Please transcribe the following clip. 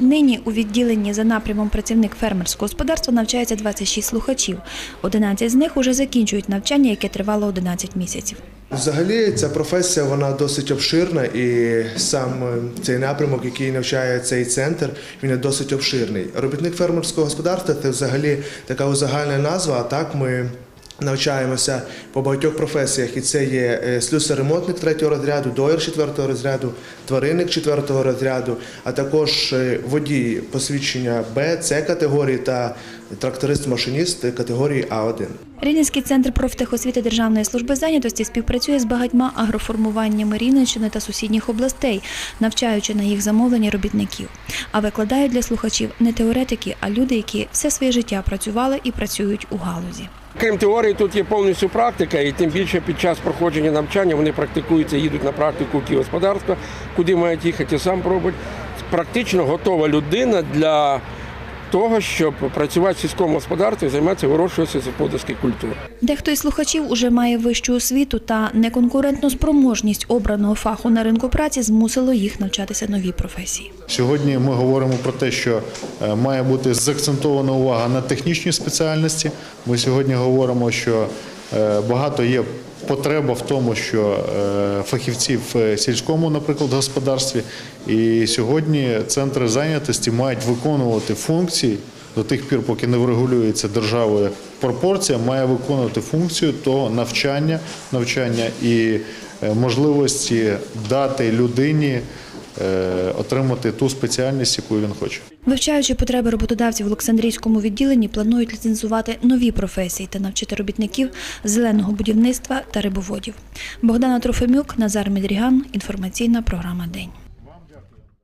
Нині у відділенні за напрямом працівник фермерського господарства навчається 26 слухачів. 11 з них уже закінчують навчання, яке тривало 11 місяців. Взагалі, ця професія вона досить обширна, і сам е, цей напрямок, який навчає цей центр, він є досить обширний. Робітник фермерського господарства це взагалі така узагальна назва. А так ми навчаємося по багатьох професіях, і це є е, слюсар-ремонтник третього розряду, доєр четвертого розряду, тваринник четвертого розряду, а також водії водій посвідчення Б, С категорії та тракторист-машиніст категорії А1. Рівненський центр профтехосвіти Державної служби зайнятості співпрацює з багатьма агроформуваннями Рівненщини та сусідніх областей, навчаючи на їх замовлення робітників. А викладають для слухачів не теоретики, а люди, які все своє життя працювали і працюють у галузі. Крім теорії, тут є повністю практика, і тим більше під час проходження навчання вони практикуються, їдуть на практику ті господарства, куди мають їхати, сам пробують. Практично готова людина для того, щоб працювати в сільському господарстві займатися вирощуванням сільськогосподарських культур. Дехто із слухачів уже має вищу освіту та неконкурентну спроможність обраного фаху на ринку праці змусило їх навчатися новій професії. Сьогодні ми говоримо про те, що е, має бути заакцентована увага на технічні спеціальності. Ми сьогодні говоримо, що багато є потреба в тому, що е, фахівці в сільському, наприклад, господарстві, і сьогодні центри зайнятості мають виконувати функції до тих пір, поки не врегулюється державою пропорція, має виконувати функцію того навчання, навчання і е, можливості дати людині е, отримати ту спеціальність, яку він хоче. Вивчаючи потреби роботодавців в Олександрійському відділенні, планують ліцензувати нові професії та навчити робітників зеленого будівництва та рибоводів. Богдана Трофимюк, Назар Медріган. Інформаційна програма День.